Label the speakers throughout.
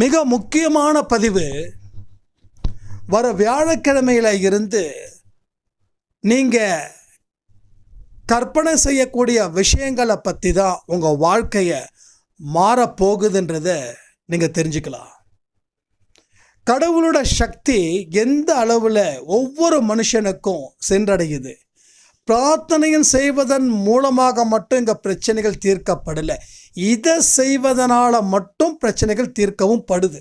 Speaker 1: மிக முக்கியமான பதிவு வர வியாழக்கிழமையில் இருந்து நீங்கள் கற்பனை செய்யக்கூடிய விஷயங்களை பற்றி தான் உங்கள் வாழ்க்கையை மாறப்போகுதுன்றதை நீங்கள் தெரிஞ்சுக்கலாம். கடவுளோட சக்தி எந்த அளவில் ஒவ்வொரு மனுஷனுக்கும் சென்றடையுது? பிரார்த்தனையும் செய்வதன் மூலமாக மட்டும் இங்கே பிரச்சனைகள் தீர்க்கப்படலை. இதை செய்வதனால் மட்டும் பிரச்சனைகள் தீர்க்கவும் படுது.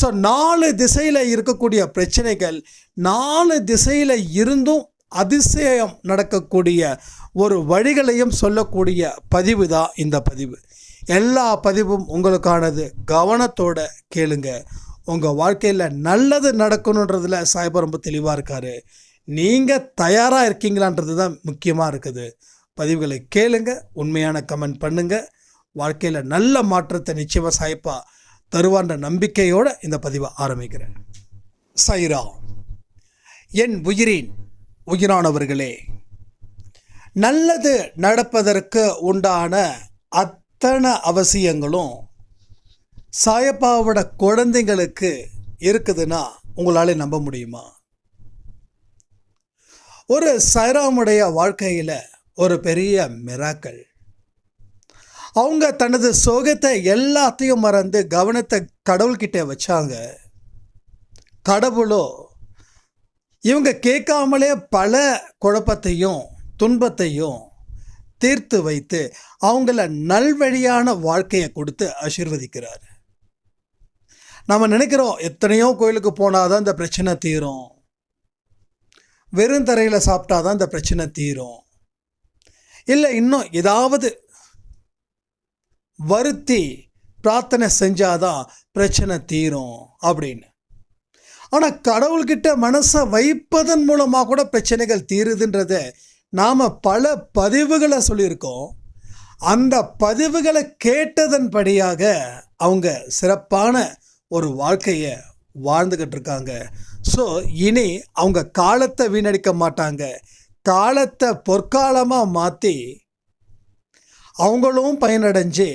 Speaker 1: ஸோ நாலு திசையில் இருக்கக்கூடிய பிரச்சனைகள் நாலு திசையில் இருந்தும் அதிசயம் நடக்கக்கூடிய ஒரு வழிகளையும் சொல்லக்கூடிய பதிவு தான் இந்த பதிவு. எல்லா பதிவும் உங்களுக்கானது. கவனத்தோட கேளுங்க. உங்கள் வாழ்க்கையில் நல்லது நடக்கணுன்றதில் சாய்பா ரொம்ப தெளிவாக இருக்கார். நீங்கள் தயாராக இருக்கீங்களான்றது தான் முக்கியமாக இருக்குது. பதிவுகளை கேளுங்க உண்மையான கமெண்ட் பண்ணுங்கள் வாழ்க்கையில் நல்ல மாற்றத்தை நிச்சயமாக சாய்ப்பா தருவான்ற நம்பிக்கையோடு இந்த பதிவை ஆரம்பிக்கிறேன். சைரா என் உயிரின் உயிரானவர்களே நல்லது நடப்பதற்கு உண்டான அத்தனை அவசியங்களும் சாயப்பாவோட குழந்தைங்களுக்கு இருக்குதுன்னா உங்களால் நம்ப முடியுமா? ஒரு சைராமுடைய வாழ்க்கையில் ஒரு பெரிய மிராக்கள் அவங்க தனது சோகத்தை எல்லாத்தையும் மறந்து கவனத்தை கடவுள்கிட்ட வச்சாங்க. கடவுளோ இவங்க கேட்காமலே பல குழப்பத்தையும் துன்பத்தையும் தீர்த்து வைத்து அவங்கள நல்வழியான வாழ்க்கையை கொடுத்து ஆசீர்வதிக்கிறார். நம்ம நினைக்கிறோம் எத்தனையோ கோயிலுக்கு போனால் தான் இந்த பிரச்சனை தீரும். வெறும் தரையில் சாப்பிட்டா தான் இந்த பிரச்சனை தீரும். இல்லை இன்னும் ஏதாவது வருத்தி பிரார்த்தனை செஞ்சாதான் பிரச்சனை தீரும் அப்படின்னு. ஆனால் கடவுள்கிட்ட மனசை வைப்பதன் மூலமாக கூட பிரச்சனைகள் தீருதுன்றத நாம் பல பதிவுகளை சொல்லியிருக்கோம். அந்த பதிவுகளை கேட்டதன்படியாக அவங்க சிறப்பான ஒரு வாழ்க்கையை வாழ்ந்துக்கிட்டு இருக்காங்க ஸோ இனி அவங்க காலத்தை வீணடிக்க மாட்டாங்க. காலத்தை பொற்காலமாக மாற்றி அவங்களும் பயனடைஞ்சு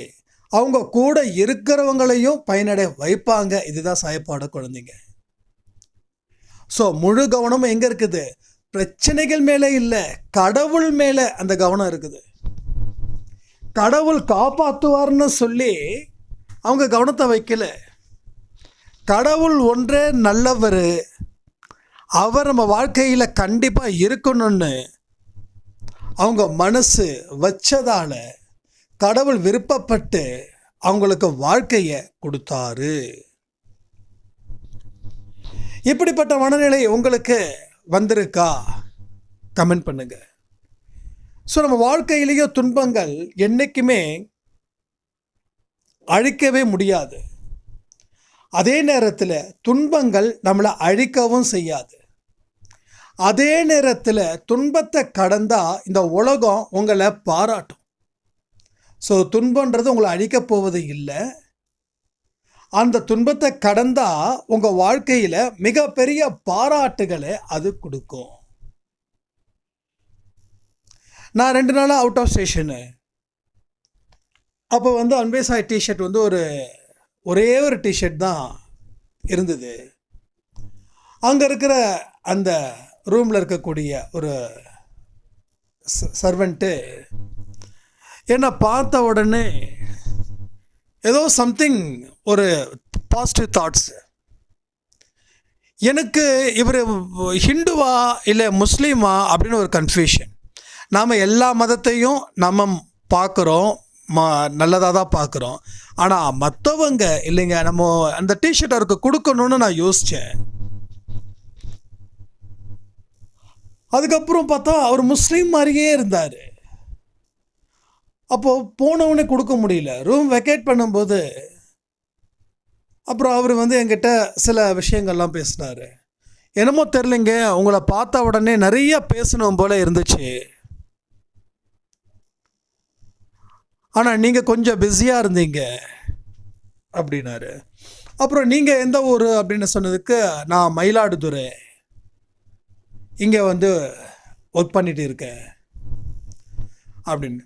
Speaker 1: அவங்க கூட இருக்கிறவங்களையும் பயனடைய வைப்பாங்க. இதுதான் சாயப்பாட குழந்தைங்க. ஸோ முழு கவனமும் எங்கே இருக்குது? பிரச்சனைகள் மேலே இல்லை கடவுள் மேலே அந்த கவனம் இருக்குது. கடவுள் காப்பாற்றுவார்னு சொல்லி அவங்க கவனத்தை வைக்கல. கடவுள் ஒன்றே நல்லவர். அவர் நம்ம வாழ்க்கையில் கண்டிப்பாக இருக்கணும்னு அவங்க மனசு வச்சதால் கடவுள் விருப்பப்பட்டு அவங்களுக்கு வாழ்க்கையை கொடுத்தாரு. இப்படிப்பட்ட மனநிலை உங்களுக்கு வந்திருக்கா? கமெண்ட் பண்ணுங்க. ஸோ நம்ம வாழ்க்கையிலேயே துன்பங்கள் என்றைக்குமே அழிக்கவே முடியாது. அதே நேரத்தில் துன்பங்கள் நம்மளை அழிக்கவும் செய்யாது. அதே நேரத்தில் துன்பத்தை கடந்தால் இந்த உலகம் உங்களை பாராட்டும். ஸோ துன்பன்றது உங்களை அழிக்கப் போவது இல்லை. அந்த துன்பத்தை கடந்தால் உங்கள் வாழ்க்கையில் மிகப்பெரிய பாராட்டுகளை அது கொடுக்கும். நான் ரெண்டு நாளாக அவுட் ஆஃப் ஸ்டேஷனு அப்போ வந்து அன்பேசாய் டிஷர்ட் வந்து ஒரு ஒரே ஒரு டிஷர்ட் தான் இருந்தது. அங்கே இருக்கிற அந்த ரூமில் இருக்கக்கூடிய ஒரு சர்வெண்ட்டு என்னை பார்த்த உடனே ஏதோ சம்திங் ஒரு பாசிட்டிவ் தாட்ஸ் எனக்கு இவர் ஹிந்துவா இல்லை முஸ்லீமா அப்படின்னு ஒரு கன்ஃபியூஷன் நாம் எல்லா மதத்தையும் நம்ம பார்க்குறோம் ம நல்லதாக தான் பார்க்குறோம். ஆனால் மற்றவங்க இல்லைங்க நம்ம அந்த டிஷர்ட் அவருக்கு கொடுக்கணும்னு நான் யோசித்தேன் அதுக்கப்புறம் பார்த்தா அவர் முஸ்லீம் மாதிரியே இருந்தார். அப்போது போனவனே கொடுக்க முடியல. ரூம் வெக்கேட் பண்ணும்போது அப்புறம் அவர் வந்து என்கிட்ட சில விஷயங்கள்லாம் பேசினார். என்னமோ தெரிலங்க உங்களை பார்த்த உடனே நிறைய பேசணும் போல இருந்துச்சு. ஆனால் நீங்கள் கொஞ்சம் பிஸியாக இருந்தீங்க அப்படின்னாரு. அப்புறம் நீங்கள் எந்த ஊர் அப்படின்னு சொன்னதுக்கு நான் மயிலாடுதுறை. இங்கே வந்து ஒர்க் பண்ணிட்டு இருக்கேன் அப்படின்னு.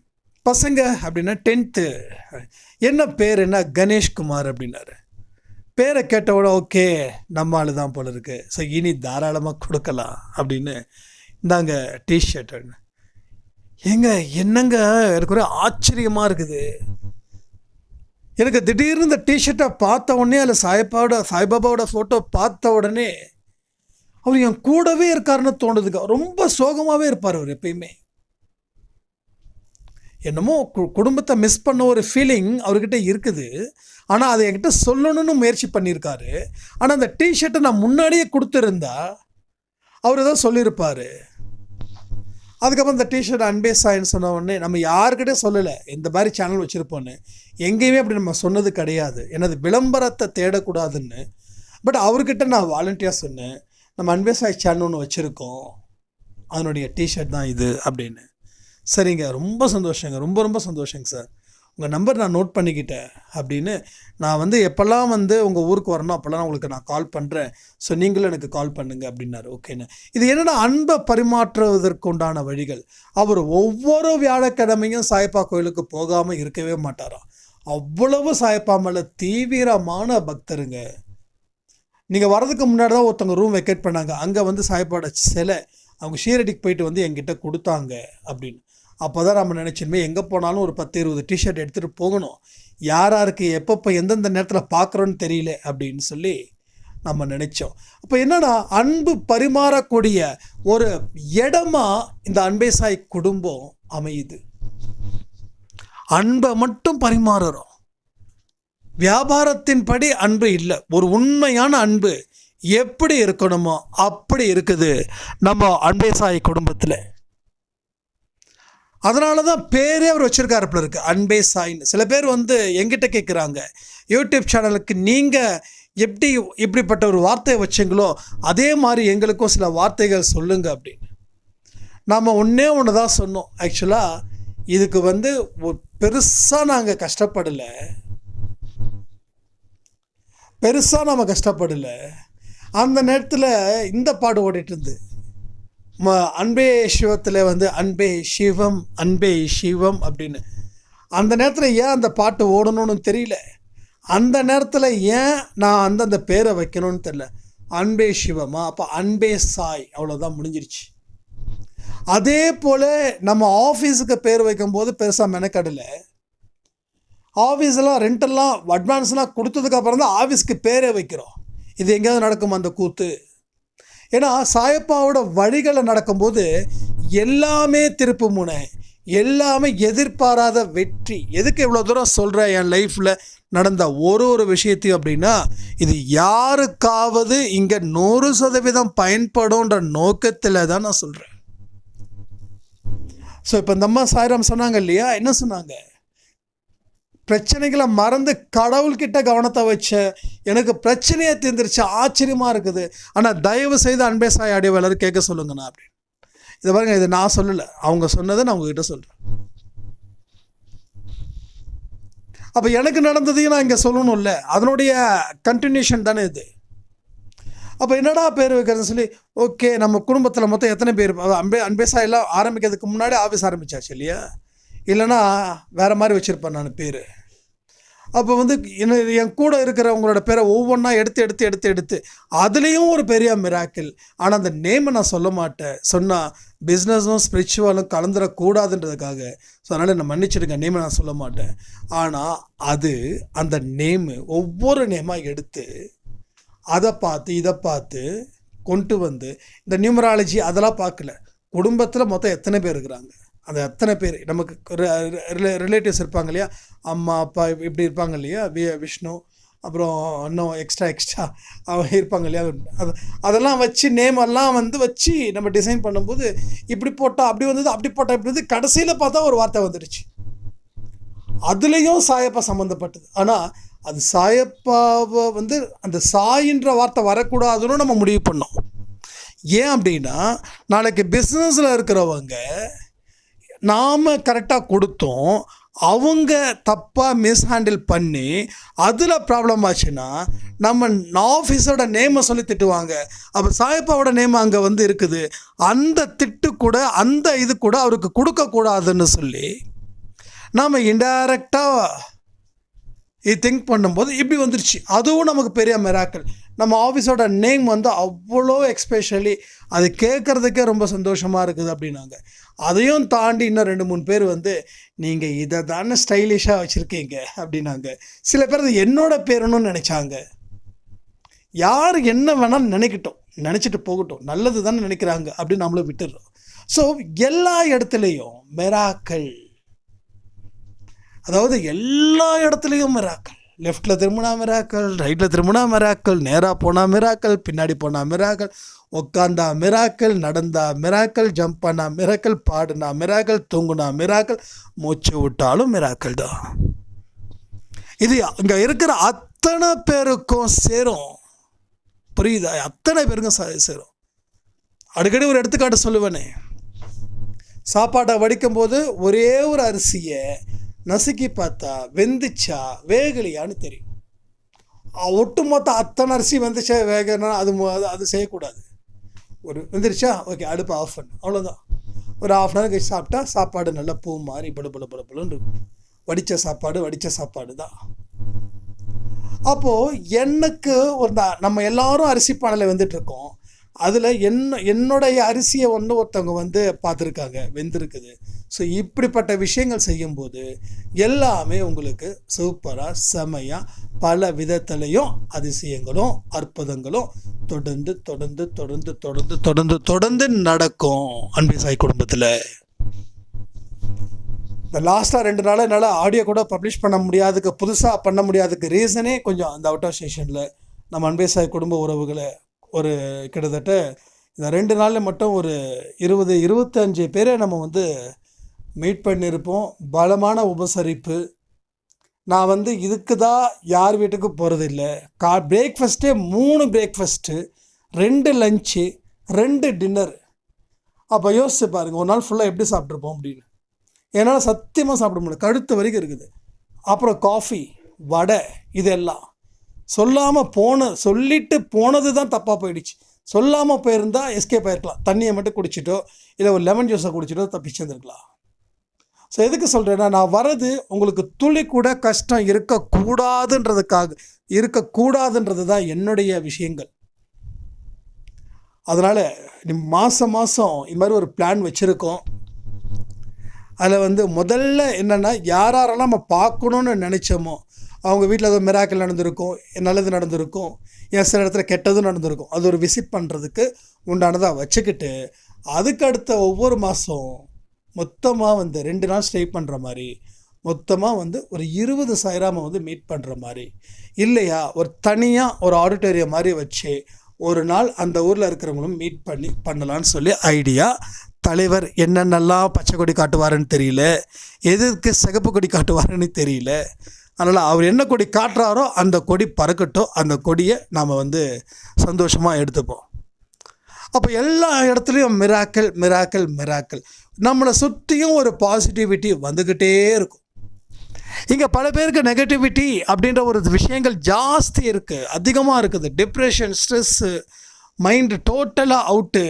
Speaker 1: பசங்க அப்படின்னா டென்த்து என்ன பேர் என்ன? கணேஷ்குமார் அப்படின்னாரு. பேரை கேட்டவோட ஓகே நம்ம ஆளு தான் போல இருக்கு. ஸோ இனி தாராளமாக கொடுக்கலாம் அப்படின்னு. இந்தாங்க டிஷர்ட்டுன்னு ஏங்க என்னங்க? எனக்கு ஒரு ஆச்சரியமாக இருக்குது. எனக்கு திடீர்னு இந்த டிஷர்ட்டை பார்த்த உடனே அதில் சாய்பாவோட சாய்பாபாவோட ஃபோட்டோ பார்த்த உடனே அவர் என் கூடவே இருக்காருன்னு தோணுதுங்க. ரொம்ப சோகமாகவே இருப்பார் அவர் எப்பயுமே. என்னமோ கு- குடும்பத்தை மிஸ் பண்ண ஒரு ஃபீலிங் அவர்கிட்ட இருக்குது. ஆனால் அதை என்கிட்ட சொல்லணும்னு முயற்சி பண்ணியிருக்காரு. ஆனால் அந்த டிஷர்ட்டை நான் முன்னாடியே கொடுத்துருந்தா அவர் ஏதோ சொல்லியிருப்பார். அதுக்கப்புறம் இந்த டிஷர்ட் அன்பே சாயின்னு சொன்ன உடனே நம்ம யாருக்கிட்டே சொல்லலை. இந்த மாதிரி சேனல் வச்சுருப்போன்னு எங்கேயுமே அப்படி நம்ம சொன்னது கிடையாது. எனது விளம்பரத்தை தேடக்கூடாதுன்னு. பட் அவர்கிட்ட நான் வாலண்டியாக சொன்னேன். நம்ம அன்பே சாய் சேனல் ஒன்று வச்சுருக்கோம். அதனுடைய டிஷர்ட் தான் இது அப்படின்னு. சரிங்க. ரொம்ப சந்தோஷங்க. ரொம்ப ரொம்ப சந்தோஷங்க சார் உங்கள் நம்பர் நான் நோட் பண்ணிக்கிட்டேன் அப்படின்னு நான் வந்து எப்போல்லாம் வந்து உங்கள் ஊருக்கு வரணும் அப்போல்லாம் உங்களுக்கு நான் கால் பண்ணுறேன் ஸோ நீங்களும் எனக்கு கால் பண்ணுங்கள் அப்படின்னாரு. ஓகேண்ணா இது என்னென்னா அன்பை பரிமாற்றுவதற்குண்டான வழிகள்? அவர் ஒவ்வொரு வியாழக்கிழமையும் சாயப்பா கோயிலுக்கு போகாமல் இருக்கவே மாட்டாராம். அவ்வளவு சாயப்பா மேலே தீவிரமான பக்தருங்க. நீங்கள் வரதுக்கு முன்னாடி தான் ஒருத்தவங்க ரூம் வெக்கேட் பண்ணாங்க. அங்கே வந்து சாய்ப்பாட சிலை அவங்க ஷீரடிக்கு போயிட்டு வந்து என்கிட்ட கொடுத்தாங்க அப்படின்னு. அப்போ தான் நம்ம நினச்சிருமே எங்கே போனாலும் ஒரு பத்து இருபது டிஷர்ட் எடுத்துகிட்டு போகணும். யார் யாருக்கு எப்பப்போ எந்தெந்த நேரத்தில் பார்க்குறோன்னு தெரியல அப்படின்னு சொல்லி நம்ம நினச்சோம். அப்போ என்னென்னா அன்பு பரிமாறக்கூடிய ஒரு இடமா இந்த அன்பேசாய் குடும்பம் அமையுது. அன்பை மட்டும் பரிமாறுறோம். வியாபாரத்தின்படி அன்பு இல்லை. ஒரு உண்மையான அன்பு எப்படி இருக்கணுமோ அப்படி இருக்குது நம்ம அன்பேசாய் குடும்பத்தில். அதனால தான் பேரே அவர் வச்சிருக்காருப்புல இருக்கு. அன்பே சாய்ன்னு சில பேர் வந்து எங்கிட்ட கேட்குறாங்க யூடியூப் சேனலுக்கு நீங்கள் எப்படி இப்படிப்பட்ட ஒரு வார்த்தையை வச்சீங்களோ அதே மாதிரி எங்களுக்கும் சில வார்த்தைகள் சொல்லுங்க அப்படின்னு. நாம் ஒன்றே ஒன்று தான் சொன்னோம் ஆக்சுவலாக இதுக்கு வந்து பெருசாக நாங்கள் கஷ்டப்படலை. பெருசாக நம்ம கஷ்டப்படலை. அந்த நேரத்தில் இந்த பாடு ஓடிட்டு இருந்து அன்பே சிவத்தில் வந்து அன்பே சிவம் அன்பே சிவம் அப்படின்னு. அந்த நேரத்தில் ஏன் அந்த பாட்டு ஓடணும்னு தெரியல. அந்த நேரத்தில் ஏன் நான் அந்தந்த பேரை வைக்கணும்னு தெரியல. அன்பே சிவமா? அப்போ அன்பே சாய் அவ்வளோதான் முடிஞ்சிருச்சு. அதே போல் நம்ம ஆஃபீஸுக்கு பேர் வைக்கும்போது பெருசாக மெனக்கடலை. ஆஃபீஸ்லாம் ரெண்டெல்லாம் அட்வான்ஸ்லாம் கொடுத்ததுக்கப்புறம் தான் ஆஃபீஸ்க்கு பேரே வைக்கிறோம். இது எங்கேயாவது நடக்கும் அந்த கூத்து? ஏன்னா சாயப்பாவோட வழிகளை நடக்கும்போது எல்லாமே திருப்பு முனை. எல்லாமே எதிர்பாராத வெற்றி. எதுக்கு இவ்வளோ தூரம் சொல்கிறேன் என் லைஃப்பில் நடந்த ஒரு ஒரு விஷயத்தையும் அப்படின்னா இது யாருக்காவது இங்கே நூறு சதவீதம் பயன்படும்ன்ற நோக்கத்தில் தான் நான் சொல்கிறேன் ஸோ இப்போ இந்த அம்மா சாய்ராம் சொன்னாங்க இல்லையா? என்ன சொன்னாங்க? பிரச்சனைகளை மறந்து கடவுள்கிட்ட கவனத்தை வச்ச எனக்கு பிரச்சனையை தீர்ந்துருச்சு ஆச்சரியமாக இருக்குது. ஆனால் தயவு செய்து அன்பே சாய் அடிவாளர் கேட்க சொல்லுங்கண்ணா அப்படின்னு. இதை பாருங்க இது நான் சொல்லலை. அவங்க சொன்னதை நான் உங்ககிட்ட சொல்கிறேன் அப்போ எனக்கு நடந்ததையும் நான் இங்கே சொல்லணும்ல. அதனுடைய கண்டினியூஷன் தானே இது. அப்போ என்னடா பேர் வைக்கிறதுன்னு சொல்லி ஓகே நம்ம குடும்பத்தில் மொத்தம் எத்தனை பேர்? அன்பே அன்பேசா எல்லாம் ஆரம்பிக்கிறதுக்கு முன்னாடி ஆஃபீஸ் ஆரம்பிச்சாச்சு இல்லையா? இல்லைன்னா வேறு மாதிரி வச்சுருப்பேன் நான் பேர். அப்போ வந்து என்ன என் கூட இருக்கிறவங்களோட பேரை ஒவ்வொன்றா எடுத்து எடுத்து எடுத்து எடுத்து. அதுலேயும் ஒரு பெரிய மிராக்கிள் ஆனால் அந்த நேமை நான் சொல்ல மாட்டேன். சொன்னால் பிஸ்னஸும் ஸ்பிரிச்சுவலும் கலந்துடக்கூடாதுன்றதுக்காக ஸோ அதனால் என்னை மன்னிச்சிடுங்க. நேமை நான் சொல்ல மாட்டேன். ஆனால் அது அந்த நேமு ஒவ்வொரு நேமாக எடுத்து அதை பார்த்து இதை பார்த்து கொண்டு வந்து இந்த நியூமராலஜி அதெல்லாம் பார்க்கல. குடும்பத்தில் மொத்தம் எத்தனை பேர் இருக்கிறாங்க? அந்த அத்தனை பேர் நமக்கு ரிலேட்டிவ்ஸ் இருப்பாங்க இல்லையா? அம்மா அப்பா இப்படி இருப்பாங்க இல்லையா? வி விஷ்ணு அப்புறம் இன்னும் எக்ஸ்ட்ரா எக்ஸ்ட்ரா அவங்க இருப்பாங்க இல்லையா? அது அதெல்லாம் வச்சு நேம் எல்லாம் வந்து வச்சு நம்ம டிசைன் பண்ணும்போது இப்படி போட்டால் அப்படி வந்தது அப்படி போட்டால் இப்படி வந்து கடைசியில் பார்த்தா ஒரு வார்த்தை வந்துடுச்சு. அதுலேயும் சாயப்பா சம்மந்தப்பட்டது ஆனால் அது சாயப்பாவை வந்து அந்த சாயின்ற வார்த்தை வரக்கூடாதுன்னு நம்ம முடிவு பண்ணோம். ஏன் அப்படின்னா நாளைக்கு பிஸ்னஸில் இருக்கிறவங்க நாம் கரெக்டாக கொடுத்தோம் அவங்க தப்பாக மிஸ்ஹேண்டில் பண்ணி அதில் ப்ராப்ளம் ஆச்சுன்னா நம்ம ஆஃபீஸோட நேமை சொல்லி திட்டுவாங்க. அப்போ சாயப்பாவோட நேம் அங்கே வந்து இருக்குது. அந்த திட்டு கூட அந்த இது கூட அவருக்கு கொடுக்கக்கூடாதுன்னு சொல்லி நாம் இன்டைரக்டாக இது திங்க் பண்ணும்போது இப்படி வந்துருச்சு. அதுவும் நமக்கு பெரிய மிராக்கள் நம்ம ஆஃபீஸோட நேம் வந்து அவ்வளோ எக்ஸ்பெஷலி அது கேட்குறதுக்கே ரொம்ப சந்தோஷமாக இருக்குது அப்படின்னாங்க. அதையும் தாண்டி இன்னும் ரெண்டு மூணு பேர் வந்து நீங்கள் இதை தானே ஸ்டைலிஷாக வச்சுருக்கீங்க? அப்படின்னாங்க. சில பேர் அது என்னோட பேருன்னு நினச்சாங்க. யார் என்ன வேணாலும் நினைக்கட்டும் நினச்சிட்டு போகட்டும் நல்லது தானே நினைக்கிறாங்க அப்படின்னு நம்மளும் விட்டுடுறோம். ஸோ எல்லா இடத்துலையும் மெராக்கள். அதாவது எல்லா இடத்துலையும் மெராக்கள். லெஃப்டில் திரும்பினா மிராக்கள் ரைட்டில் திரும்பினா மிராக்கள் நேராக போனால் மிராக்கள் பின்னாடி போனால் மிராக்கள் உட்காந்தா மிராக்கள் நடந்தா மிராக்கள் ஜம்ப் பண்ணா மிராக்கள் பாடுனா மிராக்கள் தூங்குனா மிராக்கள் மூச்சு விட்டாலும் மிராக்கள் தான். இது இங்கே இருக்கிற அத்தனை பேருக்கும் சேரும். புரியுதா? அத்தனை பேருக்கும் ச- சேரும். அடிக்கடி ஒரு எடுத்துக்காட்டு சொல்லுவேனே. சாப்பாட்டை வடிக்கும்போது ஒரே ஒரு அரிசியை நசுக்கி பார்த்தா வெந்துச்சா வேகலையான்னு தெரியும். ஒட்டு ஒட்டுமொத்த அத்தனை அரிசி வந்துச்சா வேகனா அது அது- செய்யக்கூடாது. ஒரு வெந்துருச்சா? ஓகே அடுப்பு ஆஃப் பண்ணு. அவ்வளோதான் ஒரு ஆஃப் அன் ஹவர் கழிச்சு சாப்பிட்டா சாப்பாடு நல்லா பூ மாதிரி பளு பளு பளு பளுன்னு இருக்கும். வடித்த சாப்பாடு வடித்த சாப்பாடு தான். அப்போது எனக்கு ஒரு நம்ம எல்லாரும் அரிசி பானையில் வந்துட்டு இருக்கோம் அதில் என்ன என்னுடைய அரிசியை ஒன்று ஒருத்தவங்க வந்து பார்த்துருக்காங்க வெந்திருக்குது. ஸோ இப்படிப்பட்ட விஷயங்கள் செய்யும்போது எல்லாமே உங்களுக்கு சூப்பராக செமையாக பல விதத்துலையும் அதிசயங்களும் அற்புதங்களும் தொடர்ந்து தொடர்ந்து தொடர்ந்து தொடர்ந்து தொடர்ந்து தொடர்ந்து நடக்கும் அன்பு சாய் குடும்பத்தில். இந்த லாஸ்ட்டாக ரெண்டு நாளாக என்னால் ஆடியோ கூட பப்ளிஷ் பண்ண முடியாதுக்கு புதுசாக பண்ண முடியாதுக்கு ரீசனே கொஞ்சம் அந்த அவுட் ஆஃப் ஸ்டேஷனில் நம்ம அன்பே சாய் குடும்ப உறவுகளை ஒரு கிட்டத்தட்ட இந்த ரெண்டு நாளில் மட்டும் ஒரு இருபது இருபத்தஞ்சு பேரை நம்ம வந்து மீட் பண்ணியிருப்போம் பலமான உபசரிப்பு. நான் வந்து இதுக்கு தான் யார் வீட்டுக்கு போகிறதில்ல கா பிரேக்ஃபஸ்ட்டே மூணு பிரேக்ஃபஸ்ட்டு ரெண்டு லஞ்சு ரெண்டு டின்னர் அப்போ யோசிச்சு பாருங்கள் ஒரு நாள் ஃபுல்லாக எப்படி சாப்பிட்ருப்போம் அப்படின்னு. என்னால் சத்தியமாக சாப்பிட முடியல. கழுத்து வரைக்கும் இருக்குது. அப்புறம் காஃபி வடை இதெல்லாம். சொல்லாமல் போன சொல்லிட்டு போனது தான் தப்பாக போயிடுச்சு. சொல்லாமல் போயிருந்தால் எஸ்கேப் ஆயிருக்கலாம். தண்ணியை மட்டும் குடிச்சிட்டோ இல்லை ஒரு லெமன் ஜூஸை குடிச்சிட்டோ தப்பிச்சு வந்துருக்கலாம் ஸோ எதுக்கு சொல்கிறேன்னா நான் வர்றது உங்களுக்கு துளி கூட கஷ்டம் இருக்கக்கூடாதுன்றதுக்காக இருக்கக்கூடாதுன்றது தான் என்னுடைய விஷயங்கள். அதனால் மாதம் மாதம் இது மாதிரி ஒரு பிளான் வச்சுருக்கோம். அதில் வந்து முதல்ல என்னென்னா யாரெல்லாம் நம்ம பார்க்கணுன்னு நினச்சோமோ அவங்க வீட்டில் ஏதோ மிராக்கள் நடந்திருக்கும் நல்லது நடந்திருக்கும் ஏன் சில இடத்துல கெட்டதும் நடந்திருக்கும் அது ஒரு விசிட் பண்ணுறதுக்கு உண்டானதாக வச்சுக்கிட்டு அதுக்கு அடுத்த ஒவ்வொரு மாதம் மொத்தமாக வந்து ரெண்டு நாள் ஸ்டே பண்ணுற மாதிரி மொத்தமாக வந்து ஒரு இருபது சாயிராம வந்து மீட் பண்ணுற மாதிரி. இல்லையா? ஒரு தனியாக ஒரு ஆடிட்டோரியம் மாதிரி வச்சு ஒரு நாள் அந்த ஊரில் இருக்கிறவங்களும் மீட் பண்ணி பண்ணலான்னு சொல்லி ஐடியா தலைவர் என்னென்னலாம் பச்சை கொடி காட்டுவாருன்னு தெரியல. எதுக்கு சிகப்பு கொடி காட்டுவாருன்னு தெரியல. அதனால் அவர் என்ன கொடி காட்டுறாரோ அந்த கொடி பறக்கட்டும். அந்த கொடியை நாம் வந்து சந்தோஷமாக எடுத்துப்போம். அப்போ எல்லா இடத்துலையும் மிராக்கள் மிராக்கள் மிராக்கள் நம்மளை சுற்றியும் ஒரு பாசிட்டிவிட்டி வந்துக்கிட்டே இருக்கும். இங்கே பல பேருக்கு நெகட்டிவிட்டி அப்படின்ற ஒரு விஷயங்கள் ஜாஸ்தி இருக்குது அதிகமாக இருக்குது. டிப்ரெஷன் ஸ்ட்ரெஸ்ஸு மைண்டு டோட்டலாக அவுட்டு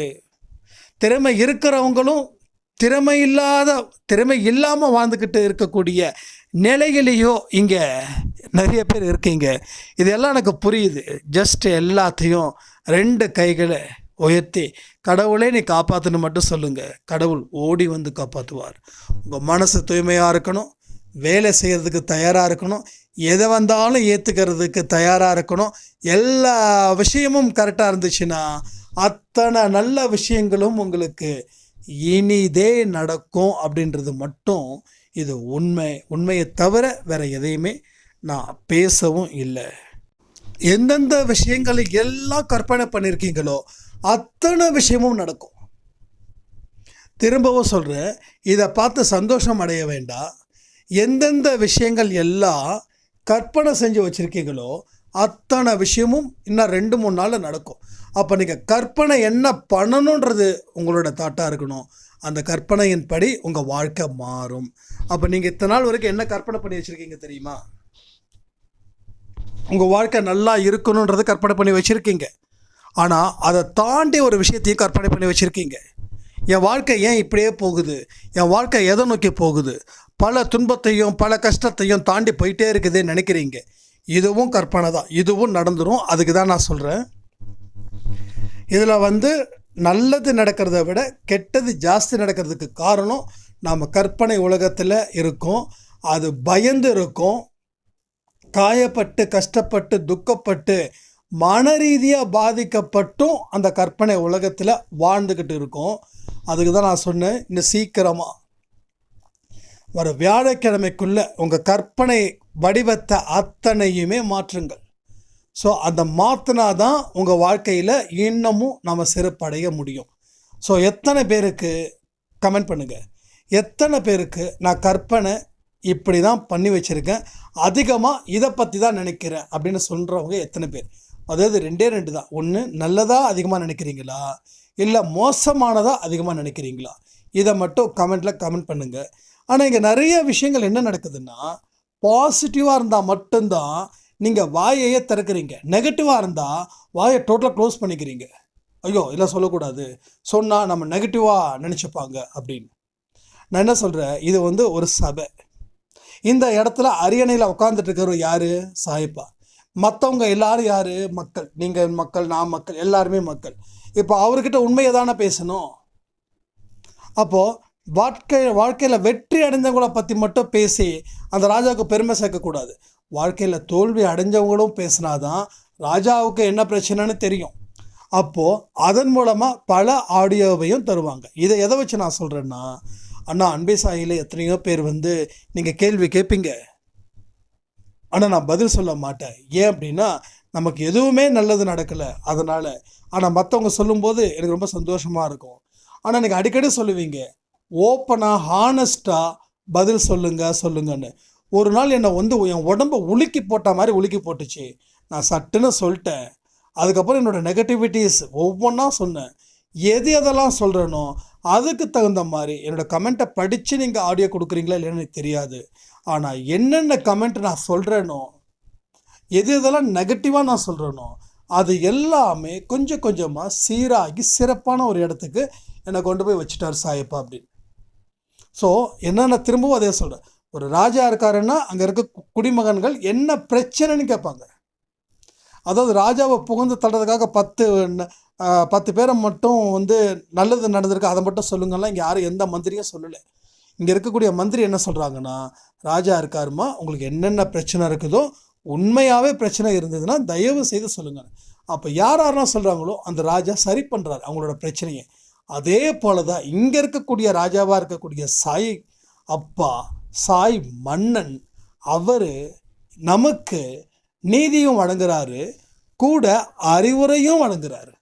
Speaker 1: திறமை இருக்கிறவங்களும் திறமை இல்லாத திறமை இல்லாமல் வாழ்ந்துக்கிட்டு இருக்கக்கூடிய நிலையிலேயோ இங்கே நிறைய பேர் இருக்கீங்க. இதெல்லாம் எனக்கு புரியுது. ஜஸ்ட் எல்லாத்தையும் ரெண்டு கைகளை உயர்த்தி கடவுளே நீ காப்பாற்றுன்னு மட்டும் சொல்லுங்கள் கடவுள் ஓடி வந்து காப்பாற்றுவார் உங்கள் மனசு தூய்மையாக இருக்கணும். வேலை செய்கிறதுக்கு தயாராக இருக்கணும். எதை வந்தாலும் ஏற்றுக்கிறதுக்கு தயாராக இருக்கணும். எல்லா விஷயமும் கரெக்டாக இருந்துச்சுன்னா அத்தனை நல்ல விஷயங்களும் உங்களுக்கு இனிதே நடக்கும். அப்படின்றது மட்டும் இது உண்மை. உண்மையை தவிர வேறு எதையுமே நான் பேசவும் இல்லை. எந்தெந்த விஷயங்களை எல்லாம் கற்பனை பண்ணியிருக்கீங்களோ அத்தனை விஷயமும் நடக்கும். திரும்பவும் சொல்கிறேன் இதை பார்த்து சந்தோஷம் அடைய வேண்டாம். எந்தெந்த விஷயங்கள் எல்லாம் கற்பனை செஞ்சு வச்சுருக்கீங்களோ அத்தனை விஷயமும் இன்னும் ரெண்டு மூணு நாளில் நடக்கும். அப்போ நீங்கள் கற்பனை என்ன பண்ணணுன்றது உங்களோட தாட்டாக இருக்கணும். அந்த கற்பனையின் படி உங்கள் வாழ்க்கை மாறும். அப்போ நீங்கள் இத்தனை நாள் வரைக்கும் என்ன கற்பனை பண்ணி வச்சுருக்கீங்க தெரியுமா? உங்கள் வாழ்க்கை நல்லா இருக்கணுன்றது கற்பனை பண்ணி வச்சுருக்கீங்க. ஆனால் அதை தாண்டி ஒரு விஷயத்தையும் கற்பனை பண்ணி வச்சுருக்கீங்க. என் வாழ்க்கை ஏன் இப்படியே போகுது? என் வாழ்க்கை எதை நோக்கி போகுது? பல துன்பத்தையும் பல கஷ்டத்தையும் தாண்டி போயிட்டே இருக்குதுன்னு நினைக்கிறீங்க. இதுவும் கற்பனை தான். இதுவும் நடந்துடும் அதுக்கு தான் நான் சொல்கிறேன் இதில் வந்து நல்லது நடக்கிறத விட கெட்டது ஜாஸ்தி நடக்கிறதுக்கு காரணம் நாம் கற்பனை உலகத்தில் இருக்கோம். அது பயந்து இருக்கும். காயப்பட்டு கஷ்டப்பட்டு துக்கப்பட்டு மன ரீதியாக பாதிக்கப்பட்டும் அந்த கற்பனை உலகத்தில் வாழ்ந்துக்கிட்டு இருக்கோம். அதுக்கு தான் நான் சொன்னேன் இன்னும் சீக்கிரமாக வர வியாழக்கிழமைக்குள்ளே உங்கள் கற்பனை வடிவத்தை அத்தனையுமே மாற்றுங்கள். ஸோ அந்த மாற்றினா தான் உங்கள் வாழ்க்கையில் இன்னமும் நம்ம சிறப்படைய முடியும். ஸோ எத்தனை பேருக்கு கமெண்ட் பண்ணுங்கள் எத்தனை பேருக்கு நான் கற்பனை இப்படி தான் பண்ணி வச்சுருக்கேன். அதிகமாக இதை பற்றி தான் நினைக்கிறேன் அப்படின்னு சொல்கிறவங்க எத்தனை பேர்? அதாவது ரெண்டே ரெண்டு தான் ஒன்று நல்லதாக அதிகமாக நினைக்கிறீங்களா? இல்லை மோசமானதாக அதிகமாக நினைக்கிறீங்களா? இதை மட்டும் கமெண்ட்டில் கமெண்ட் பண்ணுங்கள் ஆனால் இங்கே நிறைய விஷயங்கள் என்ன நடக்குதுன்னா பாசிட்டிவாக இருந்தால் மட்டும்தான் நீங்கள் வாயையே திறக்கிறீங்க. நெகட்டிவாக இருந்தால் வாயை டோட்டலாக க்ளோஸ் பண்ணிக்கிறீங்க. ஐயோ இல்லை சொல்லக்கூடாது. சொன்னால் நம்ம நெகட்டிவாக நினச்சிப்பாங்க அப்படின்னு. நான் என்ன சொல்கிறேன் இது வந்து ஒரு சபை. இந்த இடத்துல அரியணையில் உட்காந்துட்டு இருக்கிறவர் யார்? சாயப்பா. மற்றவங்க எல்லாரும் யார்? மக்கள். நீங்கள் மக்கள் நான் மக்கள் எல்லாருமே மக்கள். இப்போ அவர்கிட்ட உண்மையை தானே பேசணும்? அப்போது வாழ்க்கை வாழ்க்கையில் வெற்றி அடைஞ்சவங்கள பற்றி மட்டும் பேசி அந்த ராஜாவுக்கு பெருமை சேர்க்கக்கூடாது. வாழ்க்கையில் தோல்வி அடைஞ்சவங்களும் பேசினாதான் ராஜாவுக்கு என்ன பிரச்சனைன்னு தெரியும். அப்போது அதன் மூலமாக பல ஆடியோவையும் தருவாங்க. இதை எதை வச்சு நான் சொல்கிறேன்னா அண்ணா அன்பே சாயில எத்தனையோ பேர் வந்து நீங்கள் கேள்வி கேட்பீங்க ஆனால் நான் பதில் சொல்ல மாட்டேன். ஏன் அப்படின்னா நமக்கு எதுவுமே நல்லது நடக்கலை. அதனால் ஆனால் மற்றவங்க சொல்லும்போது எனக்கு ரொம்ப சந்தோஷமாக இருக்கும். ஆனால் நீங்கள் அடிக்கடி சொல்லுவீங்க ஓப்பனாக ஹானஸ்ட்டாக பதில் சொல்லுங்க சொல்லுங்கன்னு. ஒரு நாள் என்னை வந்து என் உடம்ப உலுக்கி போட்ட மாதிரி உலுக்கி போட்டுச்சு. நான் சட்டுன்னு சொல்லிட்டேன். அதுக்கப்புறம் என்னோடய நெகட்டிவிட்டிஸ் ஒவ்வொன்றா சொன்னேன். எது எதெல்லாம் சொல்கிறேனோ அதுக்கு தகுந்த மாதிரி என்னோடய கமெண்ட்டை படித்து நீங்கள் ஆடியோ கொடுக்குறீங்களா இல்லைன்னு எனக்கு தெரியாது. ஆனால் என்னென்ன கமெண்ட் நான் சொல்கிறேனோ எது எதெல்லாம் நெகட்டிவாக நான் சொல்கிறேனோ அது எல்லாமே கொஞ்சம் கொஞ்சமாக சீராகி சிறப்பான ஒரு இடத்துக்கு என்னை கொண்டு போய் வச்சுட்டார் சாயப்பா அப்படின்னு. ஸோ என்னென்ன திரும்பவும் அதே சொல்கிறேன் ஒரு ராஜா இருக்காருன்னா அங்கே இருக்க கு- குடிமகன்கள் என்ன பிரச்சனைன்னு கேட்பாங்க. அதாவது ராஜாவை புகுந்து தள்ளுறதுக்காக பத்து ந- பத்து பேரை மட்டும் வந்து நல்லது நடந்திருக்கு அதை மட்டும் சொல்லுங்கள்லாம் இங்கே யாரும் எந்த மந்திரியும் சொல்லலை. இங்கே இருக்கக்கூடிய மந்திரி என்ன சொல்கிறாங்கன்னா ராஜா இருக்காருமா? உங்களுக்கு என்னென்ன பிரச்சனை இருக்குதோ உண்மையாகவே பிரச்சனை இருந்ததுன்னா தயவு செய்து சொல்லுங்கள். அப்போ யார் யாரெல்லாம் சொல்கிறாங்களோ அந்த ராஜா சரி பண்ணுறாரு அவங்களோட பிரச்சனையை. அதே போல தான் இங்கே இருக்கக்கூடிய ராஜாவாக இருக்கக்கூடிய சாய் அப்பா சாய் மன்னன் அவர் நமக்கு நீதியும் வழங்குறாரு கூட அறிவுரையும் வழங்குறாரு.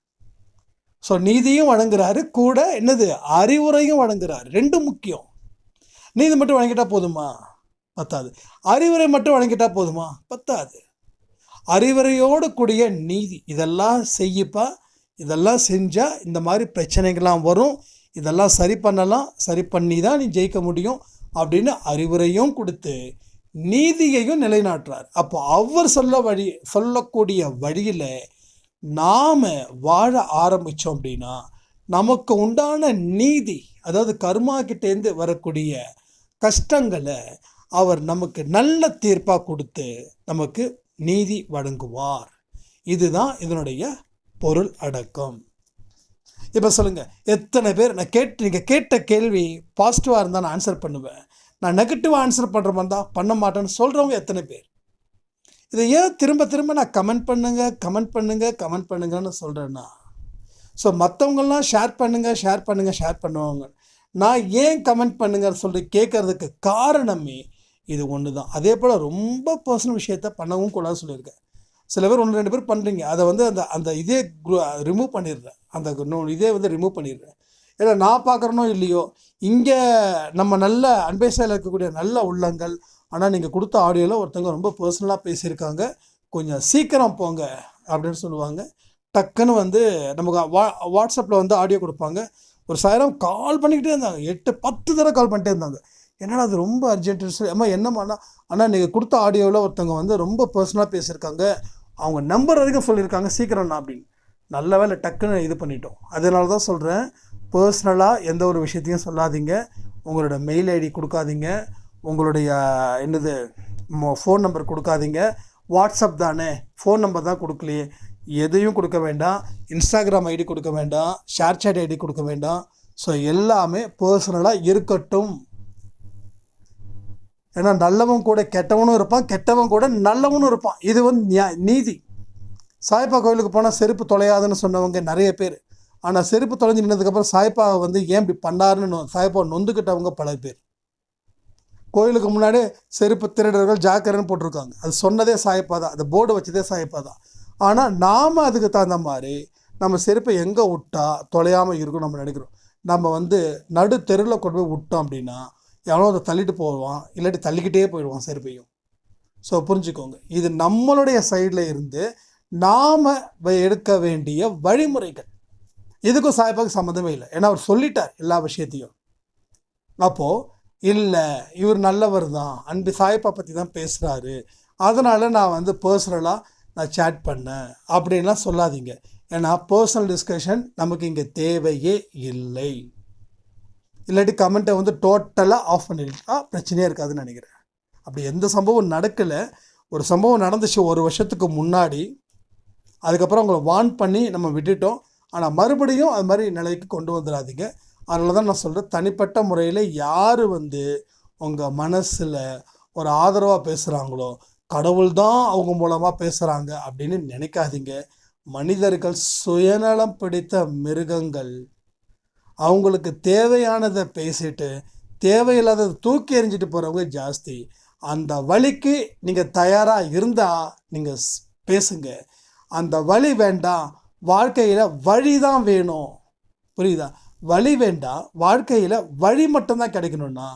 Speaker 1: ஸோ நீதியும் வழங்குறாரு கூட என்னது? அறிவுரையும் வழங்குறாரு. ரெண்டும் முக்கியம். நீதி மட்டும் வழங்கிட்டா போதுமா? பத்தாது. அறிவுரை மட்டும் வழங்கிட்டா போதுமா? பத்தாது. அறிவுரையோடு கூடிய நீதி. இதெல்லாம் செய்யப்பா இதெல்லாம் செஞ்சால் இந்த மாதிரி பிரச்சனைகள்லாம் வரும். இதெல்லாம் சரி பண்ணலாம் சரி பண்ணி தான் நீ ஜெயிக்க முடியும் அப்படின்னு அறிவுரையும் கொடுத்து நீதியையும் நிலைநாட்டுறார். அப்போ அவர் சொல்ல வழி சொல்லக்கூடிய வழியில் நாம் வாழ ஆரம்பித்தோம் அப்படின்னா நமக்கு உண்டான நீதி அதாவது கர்மா கிட்டேருந்து வரக்கூடிய கஷ்டங்களை அவர் நமக்கு நல்ல தீர்ப்பாக கொடுத்து நமக்கு நீதி வழங்குவார். இதுதான் இதனுடைய பொருள் அடக்கம். இப்போ சொல்லுங்கள் எத்தனை பேர் நான் கேட்டு நீங்கள் கேட்ட கேள்வி பாசிட்டிவாக இருந்தால் நான் ஆன்சர் பண்ணுவேன். நான் நெகட்டிவாக ஆன்சர் பண்ணுற மாதிரி தான் பண்ண மாட்டேன்னு சொல்கிறவங்க எத்தனை பேர்? இதை ஏன் திரும்ப திரும்ப நான் கமெண்ட் பண்ணுங்கள் கமெண்ட் பண்ணுங்கள் கமெண்ட் பண்ணுங்கன்னு சொல்கிறேன்னா ஸோ மற்றவங்கெல்லாம் ஷேர் பண்ணுங்கள் ஷேர் பண்ணுங்கள் ஷேர் பண்ணுவாங்க. நான் ஏன் கமெண்ட் பண்ணுங்கன்னு சொல்லி கேட்குறதுக்கு காரணமே இது ஒன்று தான் அதே போல் ரொம்ப பர்சனல் விஷயத்த பண்ணவும் கூடாது சொல்லியிருக்கேன். சில பேர் ஒன்று ரெண்டு பேர் பண்ணுறீங்க அதை வந்து அந்த அந்த இதே ரிமூவ் பண்ணிடுறேன். அந்த நோ- இதே வந்து ரிமூவ் பண்ணிடுறேன். ஏன்னா நான் பார்க்குறனோ இல்லையோ இங்கே நம்ம நல்ல அன்பேசாயில் இருக்கக்கூடிய நல்ல உள்ளங்கள் ஆனால் நீங்கள் கொடுத்த ஆடியோவில் ஒருத்தவங்க ரொம்ப பர்சனலாக பேசியிருக்காங்க. கொஞ்சம் சீக்கிரம் போங்க அப்படின்னு சொல்லுவாங்க. டக்குன்னு வந்து நமக்கு வா வாட்ஸ்அப்பில் வந்து ஆடியோ கொடுப்பாங்க. ஒரு சாயிரம் கால் பண்ணிக்கிட்டே இருந்தாங்க. எட்டு பத்து தடவை கால் பண்ணிட்டே இருந்தாங்க. என்னடா அது ரொம்ப அர்ஜென்ட் அம்மா என்னம்மா அண்ணா நீங்கள் கொடுத்த ஆடியோவில் ஒருத்தவங்க வந்து ரொம்ப பர்சனலாக பேசியிருக்காங்க. அவங்க நம்பர் வரைக்கும் சொல்லியிருக்காங்க சீக்கிரம் அப்படின்னு. நல்ல வேலை டக்குன்னு இது பண்ணிட்டோம். அதனால தான் சொல்கிறேன் பர்சனலாக எந்த ஒரு விஷயத்தையும் சொல்லாதீங்க. உங்களோட மெயில் ஐடி கொடுக்காதீங்க. உங்களுடைய என்னது ஃபோன் நம்பர் கொடுக்காதீங்க. வாட்ஸ்அப் தானே ஃபோன் நம்பர் தான் கொடுக்கலையே. எதையும் கொடுக்க வேண்டாம். இன்ஸ்டாகிராம் ஐடி கொடுக்க வேண்டாம். ஷேர் சாட் ஐடி கொடுக்க வேண்டாம். ஸோ எல்லாமே பர்சனலாக இருக்கட்டும். ஏன்னா நல்லவன் கூட கெட்டவனும் இருப்பான் கெட்டவன் கூட நல்லவனும் இருப்பான். இது வந்து நியா- நீதி. சாய்ப்பா கோயிலுக்கு போனால் செருப்பு தொலையாதுன்னு சொன்னவங்க நிறைய பேர். ஆனால் செருப்பு தொலைஞ்சு நின்னதுக்கப்புறம் சாய்ப்பாவை வந்து ஏன் இப்படி பண்ணாருன்னு சாய்ப்பா நொந்துக்கிட்டவங்க பல பேர். கோயிலுக்கு முன்னாடி செருப்பு திருடர்கள் ஜாக்கிரன்னு போட்டிருக்காங்க. அது சொன்னதே சாய்ப்பா தான். அது போர்டு வச்சதே சாய்ப்பா தான். ஆனால் நாம் அதுக்கு தகுந்த மாதிரி நம்ம செருப்பை எங்கே விட்டா தொலையாமல் இருக்கும் நம்ம நினைக்கிறோம். நம்ம வந்து நடு தெருவில் கொண்டு போய் விட்டோம் அப்படின்னா எவ்வளோ அதை தள்ளிட்டு போவான் இல்லாட்டி தள்ளிக்கிட்டே போயிடுவான் செருப்பையும். ஸோ புரிஞ்சுக்கோங்க. இது நம்மளுடைய சைடில் இருந்து நாம் எடுக்க வேண்டிய வழிமுறைகள். இதுக்கும் சாய்பாக்கு சம்மந்தமே இல்லை. ஏன்னா அவர் சொல்லிட்டார் எல்லா விஷயத்தையும். அப்போது இல்லை இவர் நல்லவர் தான் அன்பு சாய்ப்பா பற்றி தான் பேசுகிறாரு அதனால் நான் வந்து பர்சனலாக நான் சேட் பண்ணேன். அப்படின்லாம் சொல்லாதீங்க. ஏன்னா பர்சனல் டிஸ்கஷன் நமக்கு இங்கே தேவையே இல்லை. இல்லாட்டி கமெண்ட்டை வந்து டோட்டலாக ஆஃப் பண்ணிட்டா பிரச்சனையே இருக்காதுன்னு நினைக்கிறேன். அப்படி எந்த சம்பவம் நடக்கலை. ஒரு சம்பவம் நடந்துச்சு ஒரு வருஷத்துக்கு முன்னாடி. அதுக்கப்புறம் அவங்கள வார்ன் பண்ணி நம்ம விட்டுட்டோம். ஆனால் மறுபடியும் அது மாதிரி நிலைக்கு கொண்டு வந்துடாதீங்க. அதனால தான் நான் சொல்கிறேன் தனிப்பட்ட முறையில் யார் வந்து உங்கள் மனசில் ஒரு ஆதரவாக பேசுகிறாங்களோ கடவுள் தான் அவங்க மூலமாக பேசுகிறாங்க அப்படின்னு நினைக்காதீங்க. மனிதர்கள் சுயநலம் பிடித்த மிருகங்கள் அவங்களுக்கு தேவையானதை பேசிட்டு தேவையில்லாததை தூக்கி எறிஞ்சிட்டு போகிறவங்க ஜாஸ்தி. அந்த வழிக்கு நீங்கள் தயாராக இருந்தால் நீங்கள் பேசுங்க. அந்த வழி வேண்டாம் வாழ்க்கையில் வழி தான் வேணும். புரியுதா? வழி வேண்டாம் வாழ்க்கையில் வழி மட்டும்தான் கிடைக்கணும்னா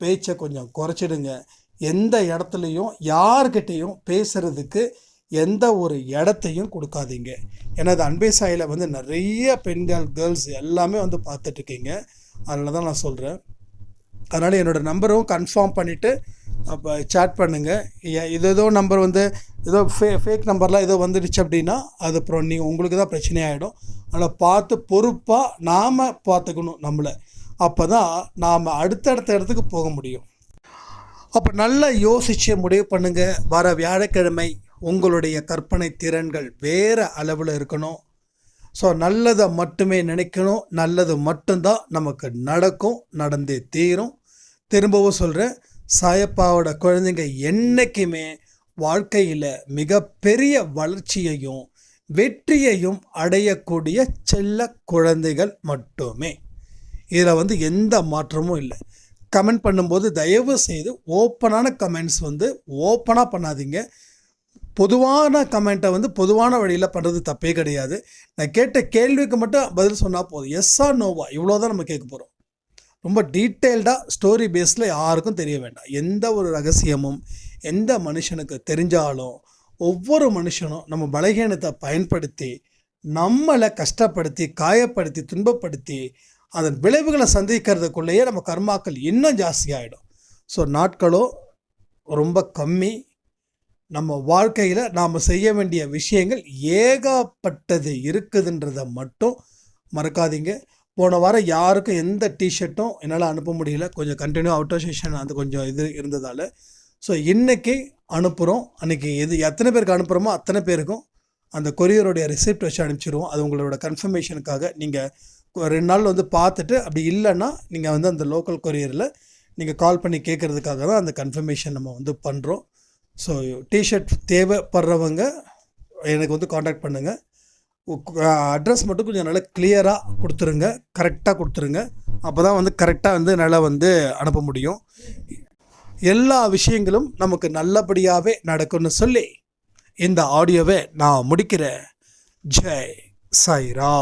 Speaker 1: பேச்சை கொஞ்சம் குறைச்சிடுங்க. எந்த இடத்துலையும் யார்கிட்டேயும் பேசுகிறதுக்கு எந்த ஒரு இடத்தையும் கொடுக்காதீங்க. ஏன்னா அது அன்பே சாயில் வந்து நிறைய பெண்கள் கேர்ள்ஸ் எல்லாமே வந்து பார்த்துட்ருக்கீங்க. அதனால தான் நான் சொல்கிறேன் அதனால் என்னோடய நம்பரும் கன்ஃபார்ம் பண்ணிவிட்டு அப்போ சேட் பண்ணுங்கள் இது ஏதோ நம்பர் வந்து ஏதோ ஃபே ஃபேக் நம்பர்லாம் ஏதோ வந்துடுச்சு அப்படின்னா அது அப்புறம் நீங்கள் உங்களுக்கு தான் பிரச்சனையாயிடும் அதனால் பார்த்து பொறுப்பாக நாம் பார்த்துக்கணும் நம்மளை. அப்போ தான் நாம் அடுத்தடுத்த இடத்துக்கு போக முடியும். அப்போ நல்லா யோசித்து முடிவு பண்ணுங்கள் வர வியாழக்கிழமை உங்களுடைய கற்பனை திறன்கள் வேறு அளவில் இருக்கணும். ஸோ நல்லதை மட்டுமே நினைக்கணும். நல்லது மட்டும்தான் நமக்கு நடக்கும் நடந்தே தீரும். திரும்பவும் சொல்கிறேன் சாயப்பாவோட குழந்தைங்க என்றைக்குமே வாழ்க்கையில் மிகப்பெரிய வளர்ச்சியையும் வெற்றியையும் அடையக்கூடிய செல்ல குழந்தைகள் மட்டுமே. இதில் வந்து எந்த மாற்றமும் இல்லை. கமெண்ட் பண்ணும்போது தயவு செய்து ஓப்பனான கமெண்ட்ஸ் வந்து ஓப்பனாக பண்ணாதீங்க. பொதுவான கமெண்ட்டை வந்து பொதுவான வழியில் பண்ணுறது தப்பே கிடையாது. நான் கேட்ட கேள்விக்கு மட்டும் பதில் சொன்னால் போதும். எஸ்ஸா நோவா இவ்வளோ தான் நம்ம கேட்க போகிறோம் ரொம்ப டீட்டெயில்டாக ஸ்டோரி பேஸில் யாருக்கும் தெரிய வேண்டாம். எந்த ஒரு ரகசியமும் எந்த மனுஷனுக்கு தெரிஞ்சாலும் ஒவ்வொரு மனுஷனும் நம்ம பலகீனத்தை பயன்படுத்தி நம்மளை கஷ்டப்படுத்தி காயப்படுத்தி துன்பப்படுத்தி அதன் விளைவுகளை சந்திக்கிறதுக்குள்ளேயே நம்ம கர்மாக்கள் இன்னும் ஜாஸ்தியாகிடும் ஸோ நாட்களோ ரொம்ப கம்மி நம்ம வாழ்க்கையில் நாம் செய்ய வேண்டிய விஷயங்கள் ஏகப்பட்டது இருக்குதுன்றதை மட்டும் மறக்காதீங்க. போன வாரம் யாருக்கும் எந்த டிஷர்ட்டும் என்னால் அனுப்ப முடியல. கொஞ்சம் கண்டினியூ அவுட் ஆஃப் செஷன் அது கொஞ்சம் இது இருந்ததால். ஸோ இன்றைக்கி அனுப்புகிறோம் அன்றைக்கி எது எத்தனை பேருக்கு அனுப்புகிறோமோ அத்தனை பேருக்கும் அந்த கொரியருடைய ரிசிப்ட் வச்சு அனுப்பிச்சிடுவோம் அது உங்களோட கன்ஃபர்மேஷனுக்காக நீங்கள் ரெண்டு நாள் வந்து பார்த்துட்டு அப்படி இல்லைன்னா நீங்கள் வந்து அந்த லோக்கல் கொரியரில் நீங்கள் கால் பண்ணி கேட்குறதுக்காக தான் அந்த கன்ஃபர்மேஷன் நம்ம வந்து பண்ணுறோம் ஸோ டிஷர்ட் தேவைப்படுறவங்க எனக்கு வந்து காண்டாக்ட் பண்ணுங்கள் அட்ரஸ் மட்டும் கொஞ்சம் நல்லா கிளியராக கொடுத்துருங்க. கரெக்டாக கொடுத்துருங்க. அப்போ தான் வந்து கரெக்டாக வந்து நல்லா வந்து அனுப்ப முடியும். எல்லா விஷயங்களும் நமக்கு நல்லபடியாகவே நடக்கும்னு சொல்லி இந்த ஆடியோவை நான் முடிக்கிறேன். ஜெய் சாய்ரா